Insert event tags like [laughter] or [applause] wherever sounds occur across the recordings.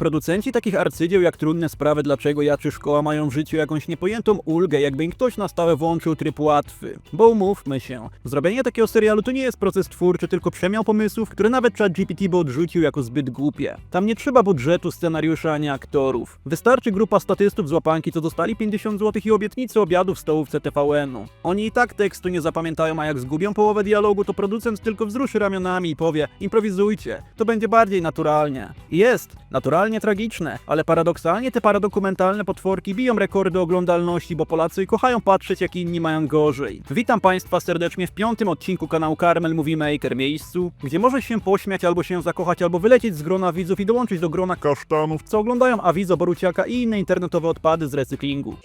Producenci takich arcydzieł jak Trudne Sprawy Dlaczego ja czy Szkoła mają w życiu jakąś niepojętą ulgę, jakby im ktoś na stałe włączył tryb łatwy. Bo umówmy się, zrobienie takiego serialu to nie jest proces twórczy, tylko przemiał pomysłów, które nawet ChatGPT by odrzucił jako zbyt głupie. Tam nie trzeba budżetu, scenariusza ani aktorów. Wystarczy grupa statystów z łapanki, co dostali 50 zł i obietnicę obiadu w stołówce TVN-u. Oni i tak tekstu nie zapamiętają, a jak zgubią połowę dialogu, to producent tylko wzruszy ramionami i powie improwizujcie, to będzie bardziej naturalnie. I jest, naturalnie tragiczne, ale paradoksalnie te paradokumentalne potworki biją rekordy oglądalności, bo Polacy kochają patrzeć jak inni mają gorzej. Witam Państwa serdecznie w piątym odcinku kanału Carmel Movie Maker, miejscu, gdzie możesz się pośmiać albo się zakochać, albo wylecieć z grona widzów i dołączyć do grona kasztanów, co oglądają Awizo, Boruciaka i inne internetowe odpady z recyklingu.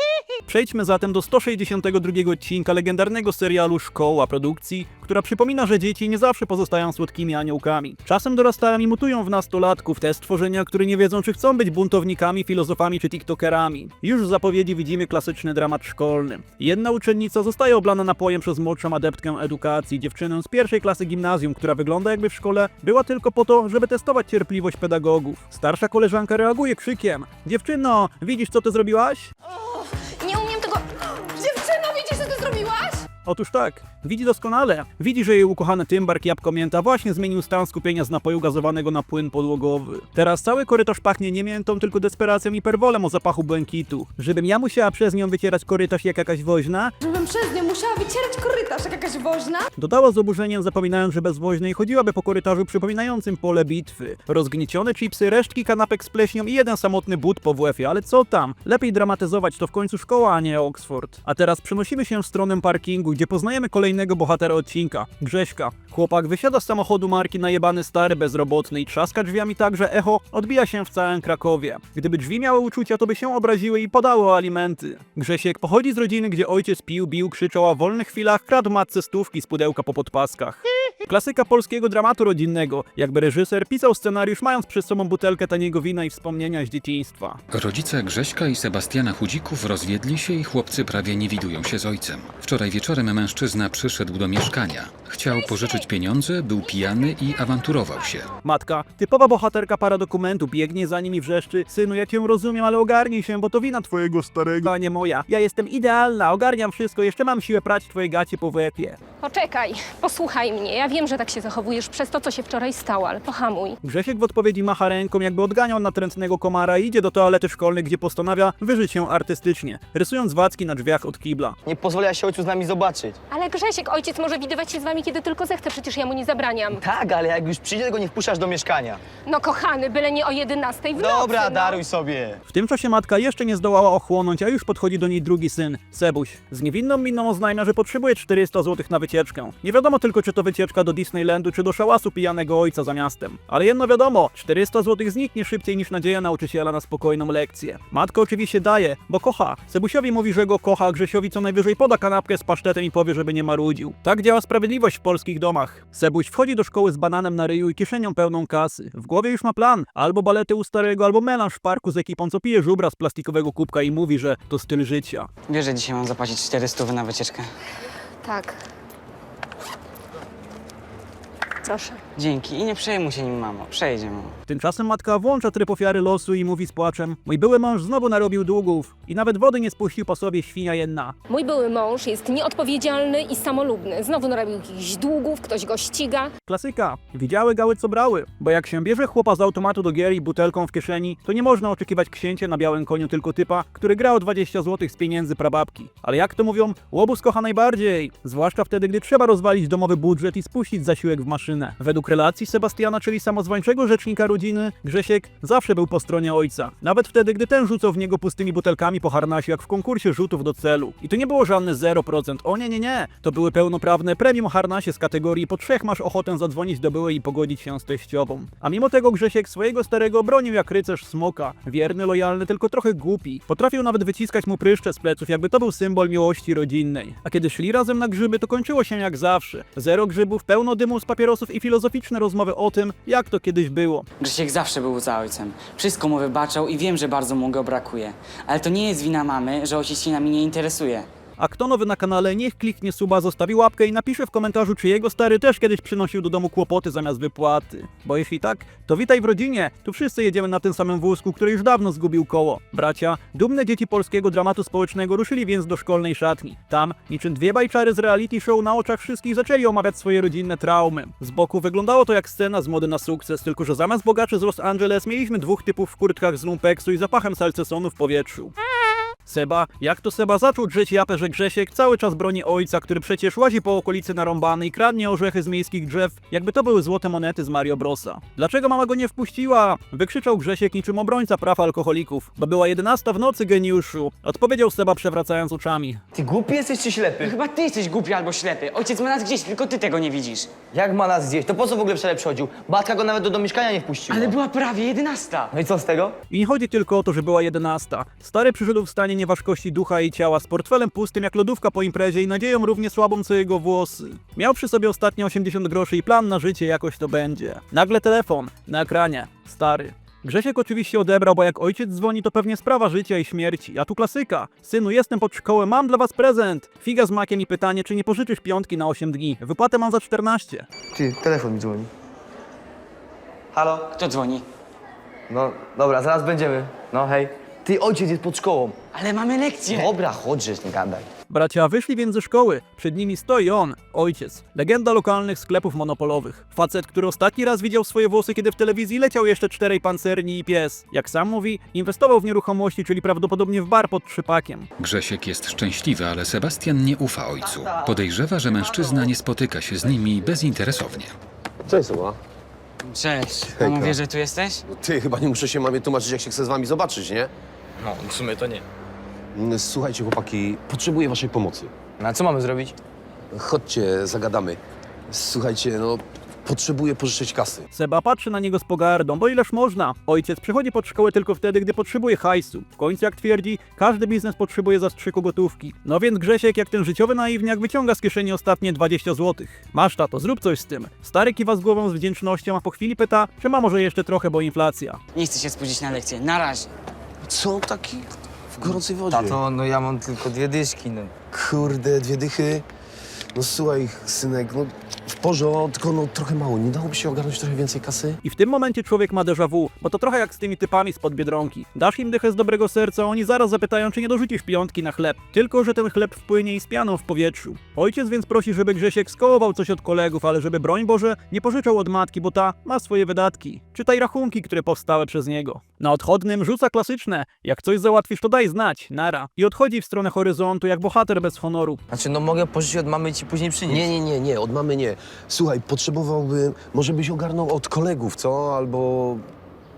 Przejdźmy zatem do 162 odcinka legendarnego serialu Szkoła produkcji, która przypomina, że dzieci nie zawsze pozostają słodkimi aniołkami. Czasem dorastają i mutują w nastolatków, te stworzenia, które nie wiedzą, czy chcą być buntownikami, filozofami czy tiktokerami. Już w zapowiedzi widzimy klasyczny dramat szkolny. Jedna uczennica zostaje oblana napojem przez młodszą adeptkę edukacji, dziewczynę z pierwszej klasy gimnazjum, która wygląda jakby w szkole była tylko po to, żeby testować cierpliwość pedagogów. Starsza koleżanka reaguje krzykiem: Dziewczyno, widzisz co ty zrobiłaś? O, nie umiem tego... Dziewczyno, widzisz, co ty zrobiłaś? Otóż tak, widzi doskonale. Widzi, że jej ukochany Tymbark Jabłko Mięta właśnie zmienił stan skupienia z napoju gazowanego na płyn podłogowy. Teraz cały korytarz pachnie nie miętą, tylko desperacją i perwolem o zapachu błękitu. Żebym ja musiała przez nią wycierać korytarz jak jakaś woźna? Żebym przez nią musiała wycierać korytarz jak jakaś woźna? Dodała z oburzeniem, zapominając, że bez woźnej chodziłaby po korytarzu przypominającym pole bitwy. Rozgniecione chipsy, resztki kanapek z pleśnią i jeden samotny but po WF-ie, ale co tam? Lepiej dramatyzować, to w końcu szkoła, a nie Oxford. A teraz przenosimy się w stronę parkingu, gdzie poznajemy kolejnego bohatera odcinka, Grześka. Chłopak wysiada z samochodu marki najebany stary bezrobotny i trzaska drzwiami tak, że echo odbija się w całym Krakowie. Gdyby drzwi miały uczucia, to by się obraziły i podały o alimenty. Grzesiek pochodzi z rodziny, gdzie ojciec pił, bił, krzyczał, a w wolnych chwilach kradł matce stówki z pudełka po podpaskach. Klasyka polskiego dramatu rodzinnego, jakby reżyser pisał scenariusz mając przed sobą butelkę taniego wina i wspomnienia z dzieciństwa. Rodzice Grześka i Sebastiana Chudzików rozwiedli się i chłopcy prawie nie widują się z ojcem. Wczoraj wieczorem mężczyzna przyszedł do mieszkania. Chciał pożyczyć pieniądze, był pijany i awanturował się. Matka, typowa bohaterka paradokumentu, biegnie za nim i wrzeszczy Synu, ja cię rozumiem, ale ogarnij się, bo to wina twojego starego, a nie moja. Ja jestem idealna, ogarniam wszystko, jeszcze mam siłę prać twoje gacie po łebie. Poczekaj, posłuchaj mnie. Ja wiem, że tak się zachowujesz przez to, co się wczoraj stało, ale pohamuj. Grzesiek w odpowiedzi macha ręką, jakby odganiał natrętnego komara i idzie do toalety szkolnej, gdzie postanawia wyżyć się artystycznie, rysując wacki na drzwiach od kibla. Nie pozwala się ojcu z nami zobaczyć. Ale Grzesiek, ojciec może widywać się z wami, kiedy tylko zechce, przecież ja mu nie zabraniam. Tak, ale jak już przyjdzie, to go nie wpuszczasz do mieszkania. No kochany, byle nie o 11 w nocy, Dobra, no. daruj sobie. W tym czasie matka jeszcze nie zdołała ochłonąć, a już podchodzi do niej drugi syn, Sebuś. Z niewinną miną oznajmia, że potrzebuje 400 zł na wycieczkę. Nie wiadomo tylko, czy to wycieczka do Disneylandu, czy do szałasu pijanego ojca za miastem. Ale jedno wiadomo, 400 zł zniknie szybciej niż nadzieja nauczyciela na spokojną lekcję. Matka oczywiście daje, bo kocha. Sebusiowi mówi, że go kocha, a Grzesiowi co najwyżej poda kanapkę z pasztetem i powie, żeby nie marudził. Tak działa sprawiedliwość w polskich domach. Sebuś wchodzi do szkoły z bananem na ryju i kieszenią pełną kasy. W głowie już ma plan. Albo balety u starego, albo melanż w parku z ekipą, co pije żubra z plastikowego kubka i mówi, że to styl życia. Wiesz, że dzisiaj mam zapłacić 400 na wycieczkę. Tak. Proszę. Dzięki i nie przejmuj się nim, mamo. Przejdzie, mamo. Tymczasem matka włącza tryb ofiary losu i mówi z płaczem Mój były mąż znowu narobił długów i nawet wody nie spuścił po sobie świnia jedna. Mój były mąż jest nieodpowiedzialny i samolubny. Znowu narobił jakichś długów, ktoś go ściga. Klasyka. Widziały gały co brały. Bo jak się bierze chłopa z automatu do gier i butelką w kieszeni, to nie można oczekiwać księcia na białym koniu tylko typa, który gra o 20 zł z pieniędzy prababki. Ale jak to mówią, łobuz kocha najbardziej. Zwłaszcza wtedy, gdy trzeba rozwalić domowy budżet i spuścić zasiłek w maszynę. Według relacji Sebastiana, czyli samozwańczego rzecznika rodziny, Grzesiek zawsze był po stronie ojca. Nawet wtedy, gdy ten rzucał w niego pustymi butelkami po harnasie, jak w konkursie rzutów do celu. I to nie było żadne 0%. O nie, nie, nie. To były pełnoprawne premium harnasie z kategorii po trzech masz ochotę zadzwonić do byłej i pogodzić się z teściową. A mimo tego Grzesiek swojego starego bronił jak rycerz smoka. Wierny, lojalny, tylko trochę głupi. Potrafił nawet wyciskać mu pryszcze z pleców, jakby to był symbol miłości rodzinnej. A kiedy szli razem na grzyby, to kończyło się jak zawsze. Zero grzybów, pełno dymu z papierosów i filozoficzne rozmowy o tym, jak to kiedyś było. Grzesiek zawsze był za ojcem. Wszystko mu wybaczał i wiem, że bardzo mu go brakuje. Ale to nie jest wina mamy, że ojciec się nami nie interesuje. A kto nowy na kanale, niech kliknie suba, zostawi łapkę i napisze w komentarzu, czy jego stary też kiedyś przynosił do domu kłopoty zamiast wypłaty. Bo jeśli tak, to witaj w rodzinie. Tu wszyscy jedziemy na tym samym wózku, który już dawno zgubił koło. Bracia, dumne dzieci polskiego dramatu społecznego ruszyli więc do szkolnej szatni. Tam, niczym dwie bajczary z reality show na oczach wszystkich zaczęli omawiać swoje rodzinne traumy. Z boku wyglądało to jak scena z mody na sukces, tylko że zamiast bogaczy z Los Angeles mieliśmy dwóch typów w kurtkach z lumpeksu i zapachem salcesonu w powietrzu. Seba, jak to Seba zaczął drzeć japę, że Grzesiek cały czas broni ojca, który przecież łazi po okolicy narąbany i kradnie orzechy z miejskich drzew, jakby to były złote monety z Mario Brosa. Dlaczego mama go nie wpuściła? Wykrzyczał Grzesiek niczym obrońca praw alkoholików. Bo była 11 w nocy, geniuszu. Odpowiedział Seba przewracając oczami. Ty głupi jesteś czy ślepy? Chyba ty jesteś głupi albo ślepy. Ojciec ma nas gdzieś, tylko ty tego nie widzisz. Jak ma nas zjeść? To po co w ogóle wczoraj przychodził? Matka go nawet do, do mieszkania nie wpuściła. Ale była prawie jedenasta. No i co z tego? I nie chodzi tylko o to, że była 11. Stary przyszedł w stanie nieważkości ducha i ciała, z portfelem pustym jak lodówka po imprezie i nadzieją równie słabą co jego włosy. Miał przy sobie ostatnie 80 groszy i plan na życie jakoś to będzie. Nagle telefon, na ekranie, stary. Grzesiek oczywiście odebrał, bo jak ojciec dzwoni, to pewnie sprawa życia i śmierci. A tu klasyka. Synu, jestem pod szkołą, mam dla was prezent. Figa z makiem i pytanie, czy nie pożyczysz piątki na 8 dni. Wypłatę mam za 14. Ty, telefon mi dzwoni. Halo? Kto dzwoni? No, dobra, zaraz będziemy. No, hej. Ty, ojciec jest pod szkołą. Ale mamy lekcję. Dobra, chodź, żeś nie gadaj. Bracia wyszli więc ze szkoły. Przed nimi stoi on, ojciec. Legenda lokalnych sklepów monopolowych. Facet, który ostatni raz widział swoje włosy, kiedy w telewizji leciał jeszcze czterej pancerni i pies. Jak sam mówi, inwestował w nieruchomości, czyli prawdopodobnie w bar pod trzypakiem. Grzesiek jest szczęśliwy, ale Sebastian nie ufa ojcu. Podejrzewa, że mężczyzna nie spotyka się z nimi bezinteresownie. Cześć, Suba. Cześć. Wie, że tu jesteś? Ty, chyba nie muszę się mamie tłumaczyć, jak się chcę z wami zobaczyć, nie? No, w sumie to nie. Mm, Słuchajcie, chłopaki, potrzebuję waszej pomocy. No, a co mamy zrobić? Chodźcie, zagadamy. Słuchajcie, no, potrzebuję pożyczyć kasy. Seba patrzy na niego z pogardą, bo ileż można. Ojciec przychodzi pod szkołę tylko wtedy, gdy potrzebuje hajsu. W końcu, jak twierdzi, każdy biznes potrzebuje zastrzyku gotówki. No więc Grzesiek, jak ten życiowy naiwniak, wyciąga z kieszeni ostatnie 20 zł. Masz tato, zrób coś z tym. Stary kiwa z głową z wdzięcznością, a po chwili pyta, czy ma może jeszcze trochę, bo inflacja. Nie chcę się spóźnić na lekcję. Na razie. Co taki w gorącej wodzie? Tato, no ja mam tylko dwie dyszki, no. Kurde, dwie dychy. No słuchaj, synek, no w porządku, tylko no trochę mało. Nie dałoby się ogarnąć trochę więcej kasy? I w tym momencie człowiek ma déjà vu, bo to trochę jak z tymi typami spod Biedronki. Dasz im dychę z dobrego serca, a oni zaraz zapytają, czy nie dorzucisz piątki na chleb. Tylko, że ten chleb wpłynie i z pianą w powietrzu. Ojciec więc prosi, żeby Grzesiek skołował coś od kolegów, ale żeby broń Boże nie pożyczał od matki, bo ta ma swoje wydatki. Czytaj rachunki, które powstały przez niego. Na odchodnym rzuca klasyczne. Jak coś załatwisz, to daj znać. Nara. I odchodzi w stronę horyzontu jak bohater bez honoru. Znaczy, no mogę pożyczyć od mamy i ci później przynieść. Nie, nie, nie, nie, od mamy nie. Słuchaj, potrzebowałbym, może byś ogarnął od kolegów, co? Albo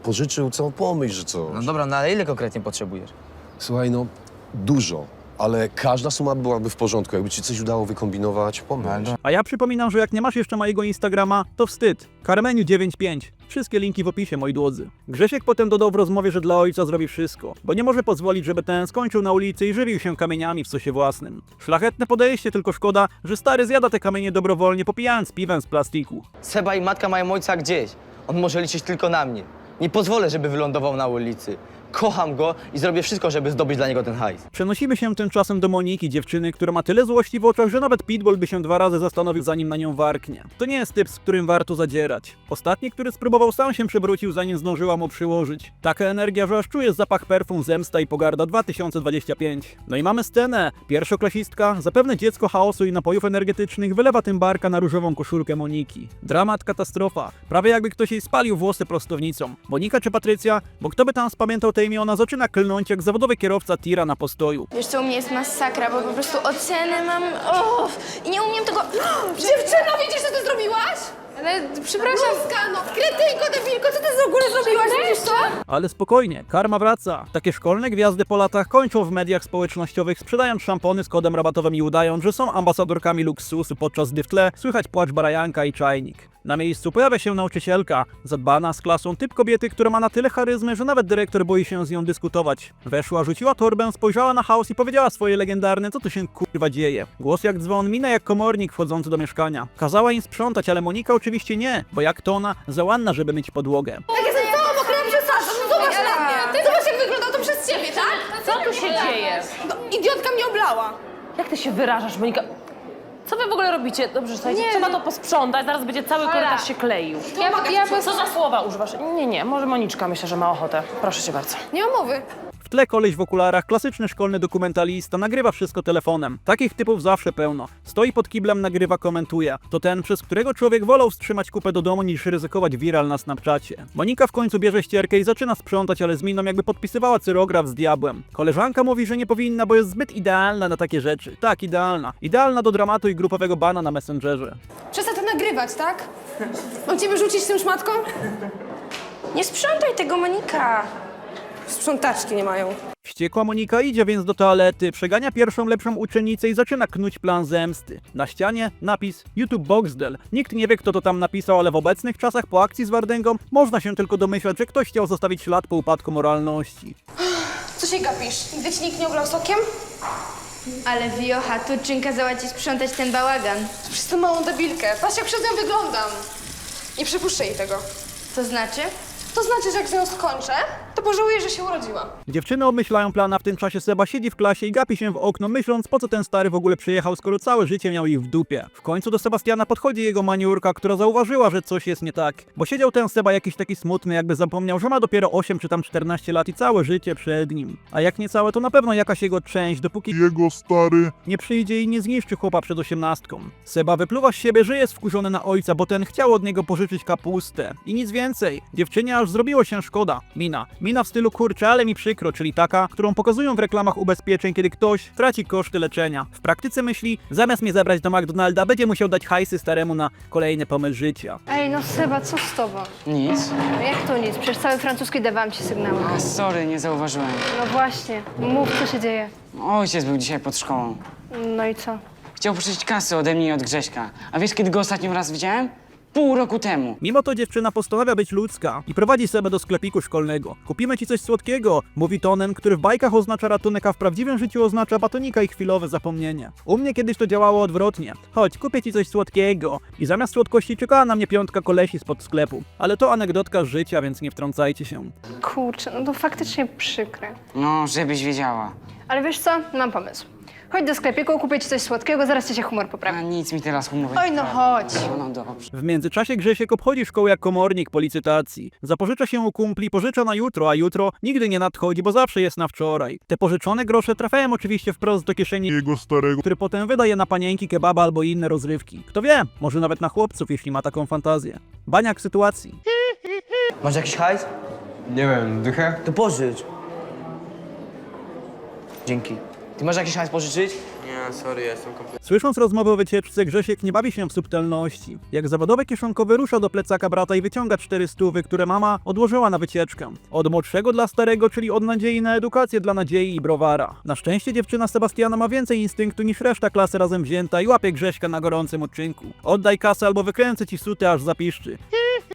pożyczył, co? Pomyśl, że co? No dobra, no ale ile konkretnie potrzebujesz? Słuchaj, no dużo, ale każda suma byłaby w porządku. Jakby ci coś udało wykombinować, pomyśl. A ja przypominam, że jak nie masz jeszcze mojego Instagrama, to wstyd. Karmeniu95. Wszystkie linki w opisie, moi drodzy. Grzesiek potem dodał w rozmowie, że dla ojca zrobi wszystko, bo nie może pozwolić, żeby ten skończył na ulicy i żywił się kamieniami w sosie własnym. Szlachetne podejście, tylko szkoda, że stary zjada te kamienie dobrowolnie, popijając piwem z plastiku. Seba i matka mają ojca gdzieś. On może liczyć tylko na mnie. Nie pozwolę, żeby wylądował na ulicy. Kocham go i zrobię wszystko, żeby zdobyć dla niego ten hajs. Przenosimy się tymczasem do Moniki, dziewczyny, która ma tyle złości w oczach, że nawet Pitbull by się dwa razy zastanowił, zanim na nią warknie. To nie jest typ, z którym warto zadzierać. Ostatni, który spróbował, sam się przewrócił, zanim zdążyła mu przyłożyć. Taka energia, że aż czujesz zapach perfum, zemsta i pogarda 2025. No i mamy scenę. Pierwszoklasistka, zapewne dziecko chaosu i napojów energetycznych, wylewa tym barka na różową koszulkę Moniki. Dramat, katastrofa. Prawie jakby ktoś jej spalił włosy prostownicą. Monika czy Patrycja? Bo kto by tam spamiętał te imiona, zaczyna klnąć jak zawodowy kierowca tira na postoju. Wiesz co, u mnie jest masakra, bo po prostu oceny mam... O, I nie umiem tego... [gasps] Dziewczyno, widzisz, co ty zrobiłaś? Ale przepraszam... no, kretynko, debilko, co ty z ogóle zrobiłaś, widzisz co? Ale spokojnie, karma wraca. Takie szkolne gwiazdy po latach kończą w mediach społecznościowych, sprzedając szampony z kodem rabatowym i udając, że są ambasadorkami luksusu, podczas gdy w tle słychać płacz barajanka i czajnik. Na miejscu pojawia się nauczycielka, zadbana z klasą typ kobiety, która ma na tyle charyzmy, że nawet dyrektor boi się z nią dyskutować. Weszła, rzuciła torbę, spojrzała na chaos i powiedziała swoje legendarne, co tu się kurwa dzieje. Głos jak dzwon, mina jak komornik wchodzący do mieszkania. Kazała im sprzątać, ale Monika oczywiście nie, bo jak to ona, za ładna, żeby myć podłogę. Tak jestem cała mokra, przesadza, no zobacz na mnie. Zobacz, jak wygląda to przez ciebie, tak? Co tu się dzieje? No, idiotka mnie oblała. Jak ty się wyrażasz, Monika? Co wy w ogóle robicie? Dobrze, słuchajcie, Nie, trzeba to posprzątać, zaraz będzie cały korytarz się kleił. Ja, ja. Co za słowa używasz? Nie, nie, może Moniczka myślę, że ma ochotę. Proszę cię bardzo. Nie ma mowy. W tle koleś w okularach, klasyczny szkolny dokumentalista, nagrywa wszystko telefonem. Takich typów zawsze pełno. Stoi pod kiblem, nagrywa, komentuje. To ten, przez którego człowiek wolał wstrzymać kupę do domu niż ryzykować viral na Snapchacie. Monika w końcu bierze ścierkę i zaczyna sprzątać, ale z miną jakby podpisywała cyrograf z diabłem. Koleżanka mówi, że nie powinna, bo jest zbyt idealna na takie rzeczy. Tak, idealna. Idealna do dramatu i grupowego bana na Messengerze. Przestań to nagrywać, tak? Mam ciebie rzucić tym szmatką? Nie sprzątaj tego, Monika. Sprzątaczki nie mają. Wściekła Monika idzie więc do toalety, przegania pierwszą lepszą uczennicę i zaczyna knuć plan zemsty. Na ścianie napis YouTube Boxdel. Nikt nie wie kto to tam napisał, ale w obecnych czasach po akcji z Wardęgą można się tylko domyślać, że ktoś chciał zostawić ślad po upadku moralności. Co się gapisz? Nigdy ci nikt nie oblał sokiem? Ale wiocha, Turczyn kazała ci sprzątać ten bałagan. Przez tą małą debilkę. Patrz jak przez nią wyglądam. Nie przypuszczę jej tego. To znaczy? To znaczy, że jak z nią skończę, to pożałuję, że się urodziła. Dziewczyny obmyślają plan, a w tym czasie Seba siedzi w klasie i gapi się w okno, myśląc po co ten stary w ogóle przyjechał, skoro całe życie miał ich w dupie. W końcu do Sebastiana podchodzi jego maniurka, która zauważyła, że coś jest nie tak. Bo siedział ten Seba jakiś taki smutny, jakby zapomniał, że ma dopiero 8 czy tam 14 lat i całe życie przed nim. A jak nie całe, to na pewno jakaś jego część, dopóki Jego stary nie przyjdzie i nie zniszczy chłopa przed osiemnastką. Seba wypluwa z siebie, że jest wkurzony na ojca, bo ten chciał od niego pożyczyć kapustę. I nic więcej. Dziewczynie aż zrobiło się szkoda. Mina. Mina w stylu kurczę, ale mi przykro, czyli taka, którą pokazują w reklamach ubezpieczeń, kiedy ktoś traci koszty leczenia. W praktyce myśli, zamiast mnie zabrać do McDonalda, będzie musiał dać hajsy staremu na kolejny pomysł życia. Ej, no Seba, co z tobą? Nic. No jak to nic? Przecież cały francuski dawałam ci sygnały. A, sorry, nie zauważyłem. No właśnie, mów co się dzieje. Ojciec był dzisiaj pod szkołą. No i co? Chciał pożyczyć kasy ode mnie i od Grześka. A wiesz, kiedy go ostatnią raz widziałem? Pół roku temu. Mimo to dziewczyna postanawia być ludzka i prowadzi Sebę do sklepiku szkolnego. Kupimy ci coś słodkiego, mówi tonem, który w bajkach oznacza ratunek, a w prawdziwym życiu oznacza batonika i chwilowe zapomnienie. U mnie kiedyś to działało odwrotnie. Chodź, kupię ci coś słodkiego. I zamiast słodkości czekała na mnie piątka kolesi spod sklepu. Ale to anegdotka z życia, więc nie wtrącajcie się. Kurczę, no to faktycznie przykre. No, żebyś wiedziała. Ale wiesz co? Mam pomysł. Chodź do sklepiku, kupię ci coś słodkiego, zaraz ci się humor A poprawi. nic mi teraz humor nie Oj, no poprawi. chodź. No, no dobrze. W międzyczasie Grzesiek obchodzi szkołę jak komornik po licytacji. Zapożycza się u kumpli, pożycza na jutro, a jutro nigdy nie nadchodzi, bo zawsze jest na wczoraj. Te pożyczone grosze trafiają oczywiście wprost do kieszeni jego starego który potem wydaje na panienki, kebaba albo inne rozrywki. Kto wie, może nawet na chłopców, jeśli ma taką fantazję. Baniak sytuacji. Masz jakiś hajs? Nie wiem, dychę? To pożycz. Dzięki. Ty masz jakiś hajs pożyczyć? Nie, sorry, ja jestem kompletnie... Słysząc rozmowę o wycieczce, Grzesiek nie bawi się w subtelności. Jak zawodowy kieszonkowy rusza do plecaka brata i wyciąga cztery stówy, które mama odłożyła na wycieczkę. Od młodszego dla starego, czyli od nadziei na edukację dla nadziei i browara. Na szczęście dziewczyna Sebastiana ma więcej instynktu niż reszta klasy razem wzięta i łapie Grześka na gorącym odcinku. Oddaj kasę albo wykręcę ci suty, aż zapiszczy.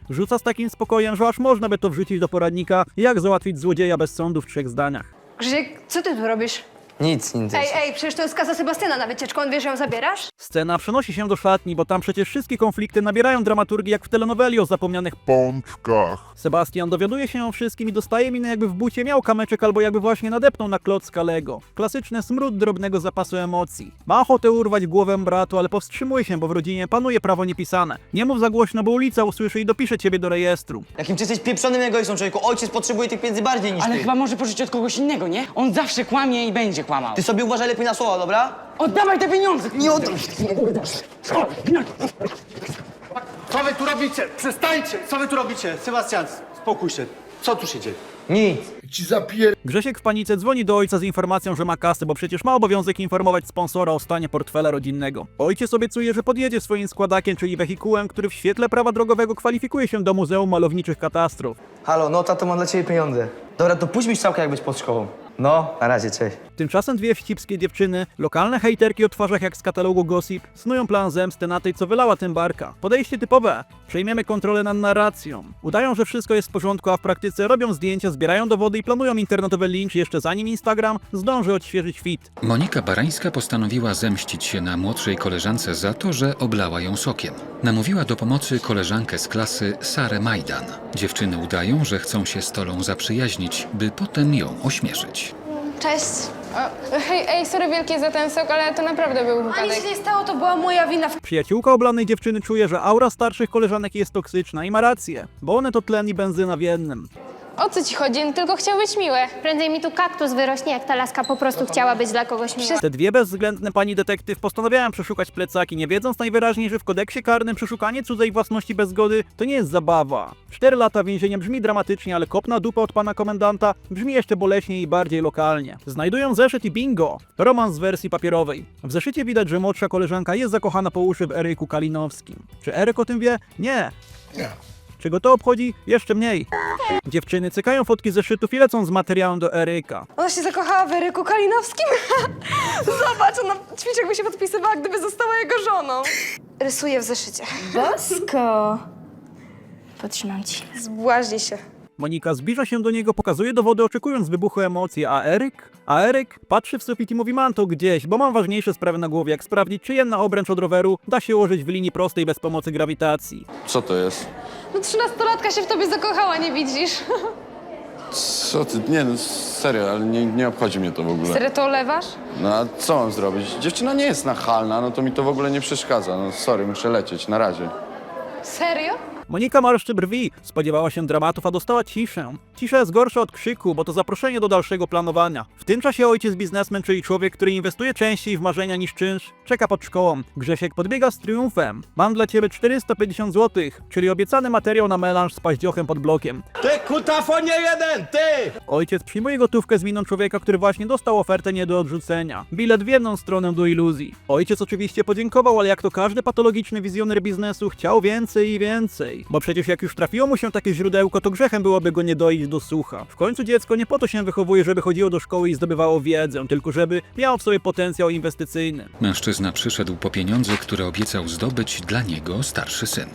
Rzuca z takim spokojem, że aż można by to wrzucić do poradnika, jak załatwić złodzieja bez sądu w trzech zdaniach. Grzesiek, co ty tu robisz? Nic, nic. Ej, ej, przecież to jest kasa Sebastiana na wycieczkę, on wie, że ją zabierasz? Scena przenosi się do szatni, bo tam przecież wszystkie konflikty nabierają dramaturgii jak w telenoweli o zapomnianych pączkach. Sebastian dowiaduje się o wszystkim i dostaje minę jakby w bucie miał kamyczek albo jakby właśnie nadepnął na klocka Lego. Klasyczny smród drobnego zapasu emocji. Ma ochotę urwać głowę bratu, ale powstrzymuje się, bo w rodzinie panuje prawo niepisane. Nie mów za głośno, bo ulica usłyszy i dopisze ciebie do rejestru. Jakim ty jesteś pieprzonym egoistą, człowieku. Ojciec potrzebuje tych pieniędzy bardziej niż Ale ty. chyba może pożyczyć od kogoś innego, nie? On zawsze kłamie i będzie kłamał. Ty sobie uważaj lepiej na słowa, dobra? Oddawaj te pieniądze! Nie od... Co wy tu robicie? Przestańcie! Co wy tu robicie? Sebastian, spokój się. Co tu się dzieje? Nic. Ci zapier... Grzesiek w panice dzwoni do ojca z informacją, że ma kasę, bo przecież ma obowiązek informować sponsora o stanie portfela rodzinnego. Ojciec obiecuje, że podjedzie swoim składakiem, czyli wehikułem, który w świetle prawa drogowego kwalifikuje się do Muzeum Malowniczych Katastrof. Halo, no tato, mam dla ciebie pieniądze. Dobra, to puść mi strzałkę, jak być pod szkołą. No, na razie, cześć. Tymczasem dwie wścibskie dziewczyny, lokalne hejterki o twarzach jak z katalogu Gossip, snują plan zemsty na tej, co wylała Tymbarka. Podejście typowe. Przejmiemy kontrolę nad narracją. Udają, że wszystko jest w porządku, a w praktyce robią zdjęcia, zbierają dowody i planują internetowy lincz jeszcze zanim Instagram zdąży odświeżyć fit. Monika Barańska postanowiła zemścić się na młodszej koleżance za to, że oblała ją sokiem. Namówiła do pomocy koleżankę z klasy Sarę Majdan. Dziewczyny udają, że chcą się z Tolą zaprzyjaźnić, by potem ją ośmieszyć. Cześć. O, hej, ej, sorry wielkie za ten sok, ale to naprawdę był wypadek. się nie stało, to była moja wina. Przyjaciółka oblanej dziewczyny czuje, że aura starszych koleżanek jest toksyczna i ma rację, bo one to tlen i benzyna w jednym. O co ci chodzi? Tylko chciał być miłe. Prędzej mi tu kaktus wyrośnie, jak ta laska po prostu chciała być dla kogoś miła. Te dwie bezwzględne pani detektyw postanawiają przeszukać plecaki, nie wiedząc najwyraźniej, że w kodeksie karnym przeszukanie cudzej własności bez zgody to nie jest zabawa. Cztery lata więzienia brzmi dramatycznie, ale kopna dupa od pana komendanta brzmi jeszcze boleśniej i bardziej lokalnie. Znajdują zeszyt i bingo! Romans z wersji papierowej. W zeszycie widać, że młodsza koleżanka jest zakochana po uszy w Eryku Kalinowskim. Czy Eryk o tym wie? Nie. Czy go to obchodzi? Jeszcze mniej. Dziewczyny cykają fotki zeszytów i lecą z materiałem do Eryka. Ona się zakochała w Eryku Kalinowskim? [laughs] Zobacz, ona ćwiczy jakby się podpisywała, gdyby została jego żoną. Rysuje w zeszycie. Bosko. Potrzymam ci. Zbłaźni się. Monika zbliża się do niego, pokazuje dowody, oczekując wybuchu emocji, a Eryk? A Eryk patrzy w sufit i mówi, mam to gdzieś, bo mam ważniejsze sprawy na głowie, jak sprawdzić, czy jedna obręcz od roweru da się ułożyć w linii prostej bez pomocy grawitacji. Co to jest? No trzynastolatka się w tobie zakochała, nie widzisz? Co ty? Nie no, serio, ale nie, nie obchodzi mnie to w ogóle. Serio to olewasz? No a co mam zrobić? Dziewczyna nie jest nachalna, no to mi to w ogóle nie przeszkadza. No sorry, muszę lecieć, na razie. Serio? Monika marszczy brwi, spodziewała się dramatów, a dostała ciszę. Cisza jest gorsza od krzyku, bo to zaproszenie do dalszego planowania. W tym czasie ojciec biznesmen, czyli człowiek, który inwestuje częściej w marzenia niż czynsz, czeka pod szkołą. Grzesiek podbiega z triumfem. Mam dla ciebie 450 zł, czyli obiecany materiał na melanż z paździochem pod blokiem. Ty kutafonie jeden, ty! Ojciec przyjmuje gotówkę z miną człowieka, który właśnie dostał ofertę nie do odrzucenia. Bilet w jedną stronę do iluzji. Ojciec oczywiście podziękował, ale jak to każdy patologiczny wizjoner biznesu, chciał więcej i więcej. Bo przecież jak już trafiło mu się takie źródełko, to grzechem byłoby go nie doić do sucha. W końcu dziecko nie po to się wychowuje, żeby chodziło do szkoły i zdobywało wiedzę, tylko żeby miało w sobie potencjał inwestycyjny. Mężczyzna przyszedł po pieniądze, które obiecał zdobyć dla niego starszy syn.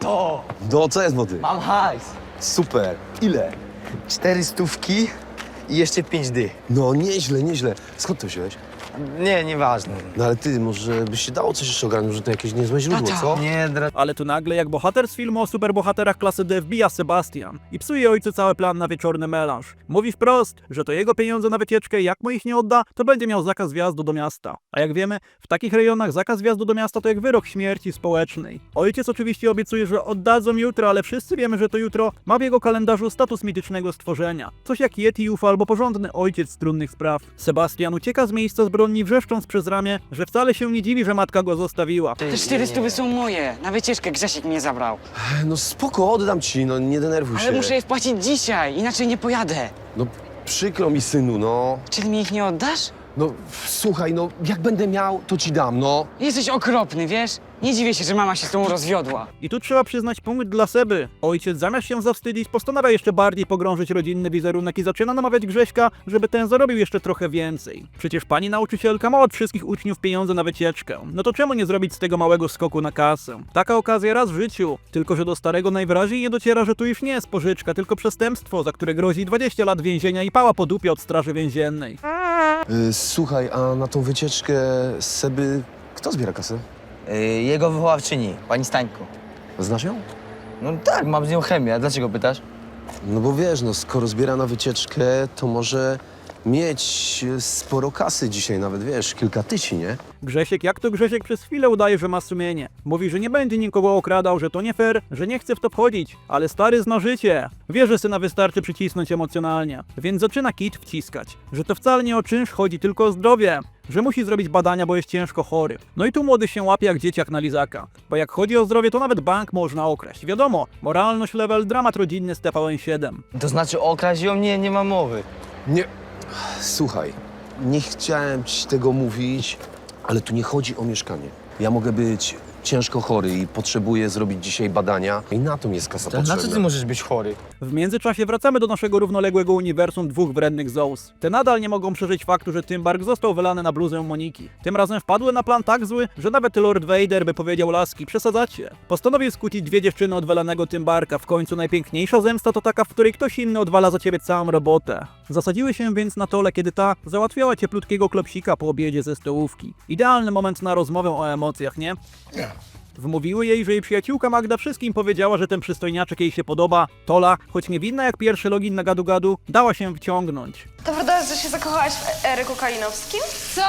To, No, co jest młody? mam hajs. Super. Ile? Cztery stówki i jeszcze pięć dy. No, nieźle, nieźle. Skąd to wziąłeś? Nie, nieważne. No ale ty, może byś się dało coś jeszcze ogarnąć, że to jakieś niezłe źródło, co? Nie, dra... Ale tu nagle, jak bohater z filmu o superbohaterach klasy D wbija Sebastian i psuje ojcu cały plan na wieczorny melanż. Mówi wprost, że to jego pieniądze na wycieczkę i jak mu ich nie odda, to będzie miał zakaz wjazdu do miasta. A jak wiemy, w takich rejonach zakaz wjazdu do miasta to jak wyrok śmierci społecznej. Ojciec oczywiście obiecuje, że oddadzą jutro, ale wszyscy wiemy, że to jutro ma w jego kalendarzu status mitycznego stworzenia. Coś jak Yeti UFO albo porządny ojciec z trudnych spraw. Sebastian ucieka z miejsca zbrodni wrzeszcząc przez ramię, że wcale się nie dziwi, że matka go zostawiła. Te cztery stówy są moje. Na wycieczkę Grzesiek mnie zabrał. No spoko, oddam ci, no nie denerwuj się. Ale muszę je wpłacić dzisiaj, inaczej nie pojadę. No przykro mi, synu, no. Czyli mi ich nie oddasz? No słuchaj, no jak będę miał, to ci dam, no. Jesteś okropny, wiesz? Nie dziwię się, że mama się z tą rozwiodła. I tu trzeba przyznać punkt dla Seby. Ojciec zamiast się zawstydzić, postanawia jeszcze bardziej pogrążyć rodzinny wizerunek i zaczyna namawiać Grześka, żeby ten zarobił jeszcze trochę więcej. Przecież pani nauczycielka ma od wszystkich uczniów pieniądze na wycieczkę. No to czemu nie zrobić z tego małego skoku na kasę? Taka okazja raz w życiu. Tylko, że do starego najwyraźniej nie dociera, że tu już nie jest pożyczka, tylko przestępstwo, za które grozi 20 lat więzienia i pała po dupie od straży więziennej. Y, słuchaj, a na tą wycieczkę z Seby kto zbiera kasę? Y, jego wychowawczyni, pani Stańko. Znasz ją? No tak, mam z nią chemię, a dlaczego pytasz? No bo wiesz, no skoro zbiera na wycieczkę, to może mieć sporo kasy dzisiaj nawet, wiesz, kilka tysięcy, nie? Grzesiek, jak to Grzesiek przez chwilę udaje, że ma sumienie. Mówi, że nie będzie nikogo okradał, że to nie fair, że nie chce w to wchodzić, ale stary zna życie. Wie, że syna wystarczy przycisnąć emocjonalnie, więc zaczyna kit wciskać, że to wcale nie o czynsz chodzi, tylko o zdrowie. Że musi zrobić badania, bo jest ciężko chory. No i tu młody się łapie jak dzieciak na lizaka. Bo jak chodzi o zdrowie, to nawet bank można okraść. Wiadomo, moralność level, dramat rodzinny z TVN7. To znaczy okraść ją? Nie, nie ma mowy. Nie. Słuchaj, nie chciałem ci tego mówić, ale tu nie chodzi o mieszkanie. Ja mogę być ciężko chory i potrzebuję zrobić dzisiaj badania i na to mi jest kasa na co ty możesz być chory? W międzyczasie wracamy do naszego równoległego uniwersum dwóch wrednych Zeus. Te nadal nie mogą przeżyć faktu, że Tymbark został wylany na bluzę Moniki. Tym razem wpadły na plan tak zły, że nawet Lord Vader by powiedział laski, przesadzacie. Postanowił skłócić dwie dziewczyny od wylanego Tymbarka. W końcu najpiękniejsza zemsta to taka, w której ktoś inny odwala za ciebie całą robotę. Zasadziły się więc na tole, kiedy ta załatwiała cieplutkiego klopsika po obiedzie ze stołówki. Idealny moment na rozmowę o emocjach, nie? Wmówiły jej, że jej przyjaciółka Magda wszystkim powiedziała, że ten przystojniaczek jej się podoba. Tola, choć niewinna jak pierwszy login na gadu-gadu, dała się wciągnąć. To prawda, że się zakochałaś w Eryku Kalinowskim? Co?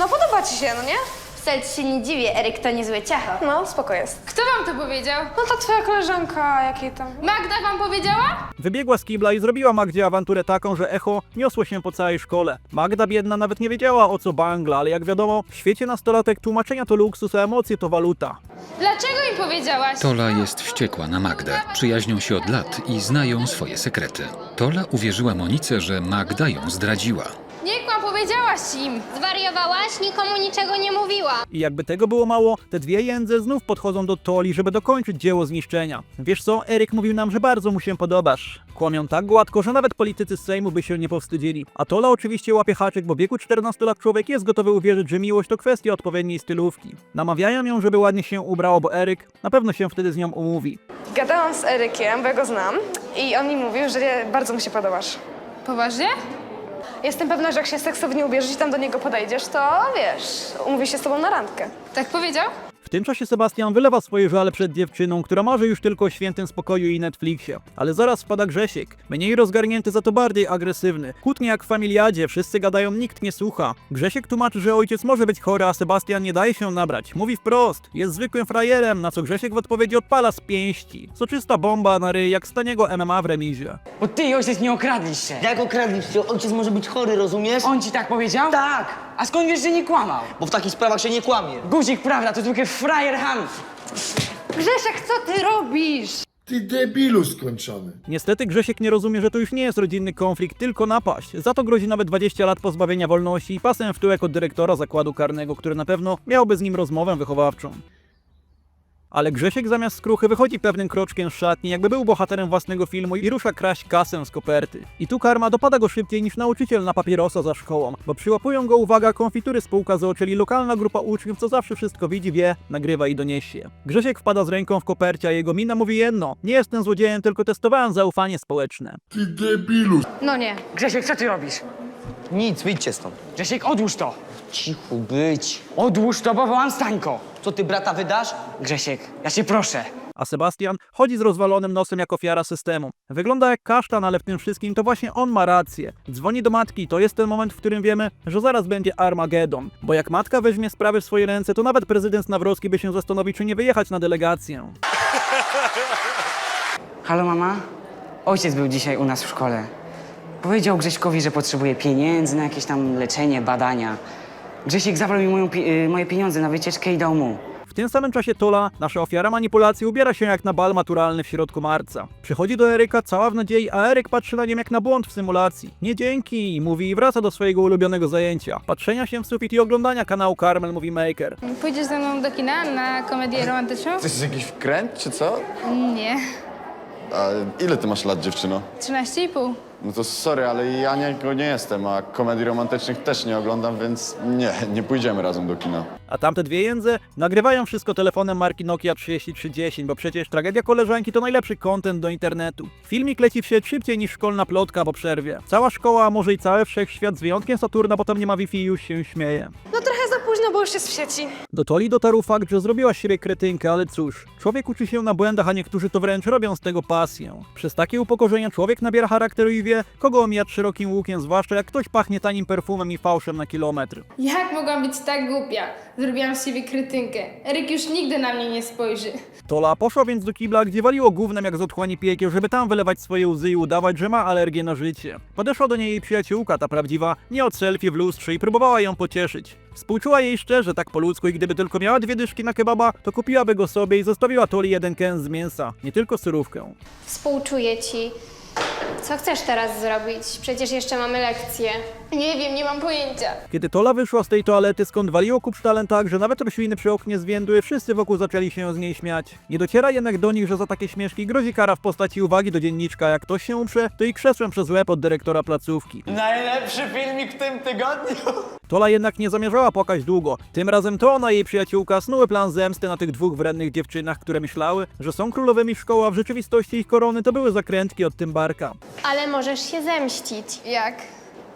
No podoba ci się, no nie? Wcale ci się nie dziwię, Eryk to niezłe ciacho. No, spoko jest. Kto wam to powiedział? No ta twoja koleżanka, jakiej tam... Magda wam powiedziała? Wybiegła z kibla i zrobiła Magdzie awanturę taką, że echo niosło się po całej szkole. Magda biedna nawet nie wiedziała o co bangla, ale jak wiadomo, w świecie nastolatek tłumaczenia to luksus, a emocje to waluta. Dlaczego im powiedziałaś? Tola jest wściekła na Magdę. Przyjaźnią się od lat i znają swoje sekrety. Tola uwierzyła Monice, że Magda ją zdradziła. Nie kłam, powiedziałaś im. Zwariowałaś? Nikomu niczego nie mówiła. I jakby tego było mało, te dwie jędze znów podchodzą do Toli, żeby dokończyć dzieło zniszczenia. Wiesz co, Eryk mówił nam, że bardzo mu się podobasz. Kłamią tak gładko, że nawet politycy z Sejmu by się nie powstydzili. A Tola oczywiście łapie haczyk, bo w wieku 14 lat człowiek jest gotowy uwierzyć, że miłość to kwestia odpowiedniej stylówki. Namawiają ją, żeby ładnie się ubrała, bo Eryk na pewno się wtedy z nią umówi. Gadałam z Erykiem, bo ja go znam i on mi mówił, że bardzo mu się podobasz. Poważnie? Jestem pewna, że jak się seksownie ubierzesz i tam do niego podejdziesz, to wiesz, umówi się z tobą na randkę. Tak powiedział? W tym czasie Sebastian wylewa swoje żale przed dziewczyną, która marzy już tylko o świętym spokoju i Netflixie. Ale zaraz wpada Grzesiek. Mniej rozgarnięty, za to bardziej agresywny. Kłótnie jak w familiadzie, wszyscy gadają, nikt nie słucha. Grzesiek tłumaczy, że ojciec może być chory, a Sebastian nie daje się nabrać. Mówi wprost, jest zwykłym frajerem, na co Grzesiek w odpowiedzi odpala z pięści. Soczysta bomba na ryj, jak z taniego MMA w remizie. Bo ty i ojciec nie okradliście. Jak okradliście? Ojciec może być chory, rozumiesz? On ci tak powiedział? Tak! A skąd wiesz, że nie kłamał? Bo w takich sprawach się nie kłamie. Guzik, prawda, to zwykły frajer ham. Grzesiek, co ty robisz? Ty debilu skończony. Niestety Grzesiek nie rozumie, że to już nie jest rodzinny konflikt, tylko napaść. Za to grozi nawet 20 lat pozbawienia wolności i pasem w tyłek od dyrektora zakładu karnego, który na pewno miałby z nim rozmowę wychowawczą. Ale Grzesiek zamiast skruchy wychodzi pewnym kroczkiem z szatni, jakby był bohaterem własnego filmu i rusza kraść kasę z koperty. I tu karma dopada go szybciej niż nauczyciel na papierosa za szkołą, bo przyłapują go uwaga konfitury spółka ZOO, czyli lokalna grupa uczniów, co zawsze wszystko widzi, wie, nagrywa i doniesie. Grzesiek wpada z ręką w kopercie, a jego mina mówi jedno. Nie jestem złodziejem, tylko testowałem zaufanie społeczne. Ty debilu. No nie. Grzesiek, co ty robisz? Nic, wyjdźcie stąd. Grzesiek, odłóż to. Cicho być. Odłóż to, bo wołam Stańko. Co ty brata wydasz? Grzesiek, ja cię proszę. A Sebastian chodzi z rozwalonym nosem jak ofiara systemu. Wygląda jak kasztan, ale w tym wszystkim to właśnie on ma rację. Dzwoni do matki, to jest ten moment, w którym wiemy, że zaraz będzie Armagedon. Bo jak matka weźmie sprawy w swoje ręce, to nawet prezydent Nawrocki by się zastanowił, czy nie wyjechać na delegację. Halo, mama? Ojciec był dzisiaj u nas w szkole. Powiedział Grześkowi, że potrzebuje pieniędzy na jakieś tam leczenie, badania. Grzesiek zabrał mi moją, pi- y, moje pieniądze na wycieczkę i dał mu. W tym samym czasie Tola, nasza ofiara manipulacji, ubiera się jak na bal maturalny w środku marca. Przychodzi do Eryka cała w nadziei, a Eryk patrzy na nim jak na błąd w symulacji. Nie dzięki, mówi i wraca do swojego ulubionego zajęcia. Patrzenia się w sufit i oglądania kanału Carmel Movie Maker. Pójdziesz ze mną do kina na komedię romantyczną? To jest jakiś wkręt, czy co? Nie. A ile ty masz lat, dziewczyno? 13,5. No to sorry, ale ja niego nie jestem, a komedii romantycznych też nie oglądam, więc nie, nie pójdziemy razem do kina. A tamte dwie jędze nagrywają wszystko telefonem marki Nokia 3310, bo przecież tragedia koleżanki to najlepszy content do internetu. Filmik leci w sieć szybciej niż szkolna plotka po przerwie. Cała szkoła, a może i cały wszechświat z wyjątkiem Saturna, bo tam nie ma Wi-Fi i już się śmieje. No trochę późno, bo już jest w sieci. Do Toli dotarł fakt, że zrobiła z siebie kretynkę, ale cóż, człowiek uczy się na błędach, a niektórzy to wręcz robią z tego pasję. Przez takie upokorzenia człowiek nabiera charakteru i wie, kogo omijać szerokim łukiem, zwłaszcza jak ktoś pachnie tanim perfumem i fałszem na kilometr. Jak mogłam być tak głupia? Zrobiłam z siebie krytynkę. Eryk już nigdy na mnie nie spojrzy. Tola poszła więc do kibla, gdzie waliło gównem jak z otchłani piekieł, żeby tam wylewać swoje łzy i udawać, że ma alergię na życie. Podeszła do niej jej przyjaciółka, ta prawdziwa, nie od selfie w lustrze i próbowała ją pocieszyć. Współczuła jej szczerze, tak po ludzku i gdyby tylko miała dwie dyszki na kebaba, to kupiłaby go sobie i zostawiła Toli jeden kęs z mięsa, nie tylko surówkę. Współczuję ci. Co chcesz teraz zrobić? Przecież jeszcze mamy lekcję. Nie wiem, nie mam pojęcia. Kiedy Tola wyszła z tej toalety, skąd waliło kupsztalem tak, że nawet rośliny przy oknie zwiędły, wszyscy wokół zaczęli się z niej śmiać. Nie dociera jednak do nich, że za takie śmieszki grozi kara w postaci uwagi do dzienniczka. Jak ktoś się uprze, to i krzesłem przez łeb od dyrektora placówki. Najlepszy filmik w tym tygodniu. Tola jednak nie zamierzała płakać długo. Tym razem to ona i jej przyjaciółka snuły plan zemsty na tych dwóch wrednych dziewczynach, które myślały, że są królowymi szkoły, a w rzeczywistości ich korony to były zakrętki od Tymbarka. Ale możesz się zemścić. Jak?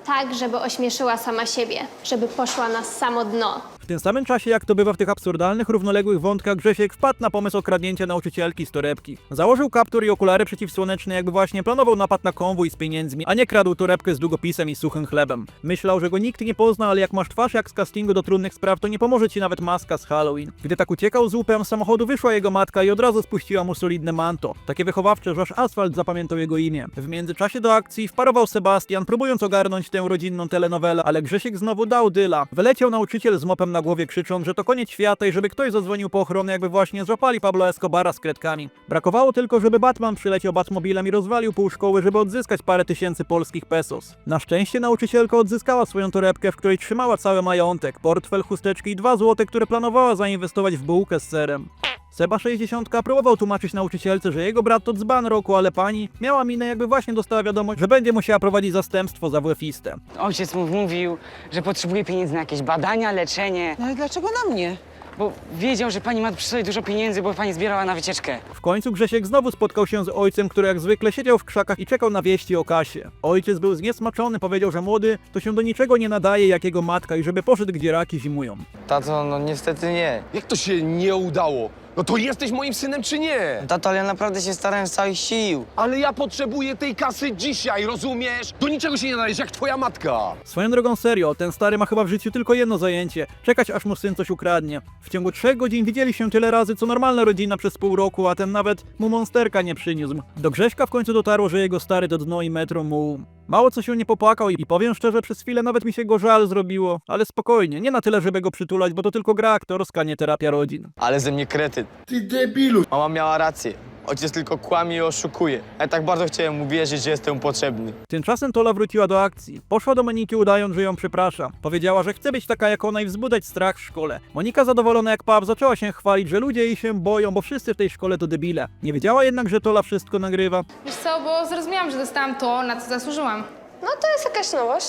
Tak, żeby ośmieszyła sama siebie. Żeby poszła na samo dno. W tym samym czasie, jak to bywa w tych absurdalnych, równoległych wątkach, Grzesiek wpadł na pomysł okradnięcia nauczycielki z torebki. Założył kaptur i okulary przeciwsłoneczne, jakby właśnie planował napad na konwój z pieniędzmi, a nie kradł torebkę z długopisem i suchym chlebem. Myślał, że go nikt nie pozna, ale jak masz twarz jak z castingu do trudnych spraw, to nie pomoże ci nawet maska z Halloween. Gdy tak uciekał z łupem samochodu, wyszła jego matka i od razu spuściła mu solidne manto. Takie wychowawcze, że aż asfalt zapamiętał jego imię. W międzyczasie do akcji wparował Sebastian, próbując ogarnąć tę rodzinną telenowelę, ale Grzesiek znowu dał dyla. Wyleciał nauczyciel z mopem na głowie krzycząc, że to koniec świata i żeby ktoś zadzwonił po ochronę, jakby właśnie złapali Pablo Escobara z kredkami. Brakowało tylko, żeby Batman przyleciał Batmobilem i rozwalił pół szkoły, żeby odzyskać parę tysięcy polskich pesos. Na szczęście nauczycielka odzyskała swoją torebkę, w której trzymała cały majątek, portfel, chusteczki i dwa złote, które planowała zainwestować w bułkę z serem. Seba 60 próbował tłumaczyć nauczycielce, że jego brat to dzban roku, ale pani miała minę jakby właśnie dostała wiadomość, że będzie musiała prowadzić zastępstwo za WF-istę. Ojciec mu mówił, że potrzebuje pieniędzy na jakieś badania, leczenie. No ale dlaczego na mnie? Bo wiedział, że pani ma przy sobie dużo pieniędzy, bo pani zbierała na wycieczkę. W końcu Grzesiek znowu spotkał się z ojcem, który jak zwykle siedział w krzakach i czekał na wieści o Kasie. Ojciec był zniesmaczony, powiedział, że młody to się do niczego nie nadaje jak jego matka i żeby poszedł gdzie raki zimują. Tato, no niestety nie. Jak to się nie udało? No to jesteś moim synem czy nie? Tato, ale ja naprawdę się starałem z całych sił. Ale ja potrzebuję tej kasy dzisiaj, rozumiesz? Do niczego się nie nadajesz, jak twoja matka. Swoją drogą serio, ten stary ma chyba w życiu tylko jedno zajęcie. Czekać aż mu syn coś ukradnie. W ciągu trzech godzin widzieli się tyle razy, co normalna rodzina przez pół roku, a ten nawet mu monsterka nie przyniósł. Do Grześka w końcu dotarło, że jego stary to dno i metro mu... Mało co się nie popłakał i powiem szczerze, przez chwilę nawet mi się go żal zrobiło. Ale spokojnie, nie na tyle, żeby go przytulać, bo to tylko gra aktorska, nie terapia rodzin. Ale ze mnie kretyn. Ty debilu! Mama miała rację. Ojciec tylko kłamie i oszukuje. A ja tak bardzo chciałem mu wierzyć, że jestem potrzebny. Tymczasem Tola wróciła do akcji. Poszła do Moniki udając, że ją przeprasza. Powiedziała, że chce być taka jak ona i wzbudzać strach w szkole. Monika zadowolona jak pap zaczęła się chwalić, że ludzie jej się boją, bo wszyscy w tej szkole to debile. Nie wiedziała jednak, że Tola wszystko nagrywa. Wiesz co, bo zrozumiałam, że dostałam to, na co zasłużyłam. No to jest jakaś nowość.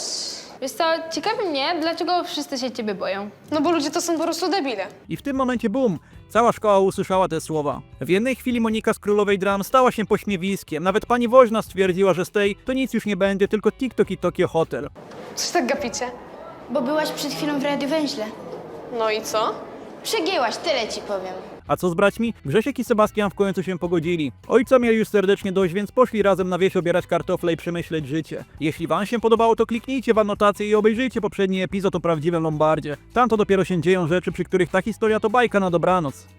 Wiesz co, ciekawi mnie, dlaczego wszyscy się ciebie boją. No bo ludzie to są po prostu debile. I w tym momencie bum! Cała szkoła usłyszała te słowa. W jednej chwili Monika z Królowej Dram stała się pośmiewiskiem. Nawet pani woźna stwierdziła, że z tej to nic już nie będzie, tylko TikTok i Tokio Hotel. Coś tak gapicie? Bo byłaś przed chwilą w Radiu Węźle. No i co? Przegięłaś, tyle ci powiem. A co z braćmi? Grzesiek i Sebastian w końcu się pogodzili. Ojca mieli już serdecznie dość, więc poszli razem na wieś obierać kartofle i przemyśleć życie. Jeśli wam się podobało, to kliknijcie w anotację i obejrzyjcie poprzedni epizod o prawdziwym Lombardzie. Tam to dopiero się dzieją rzeczy, przy których ta historia to bajka na dobranoc.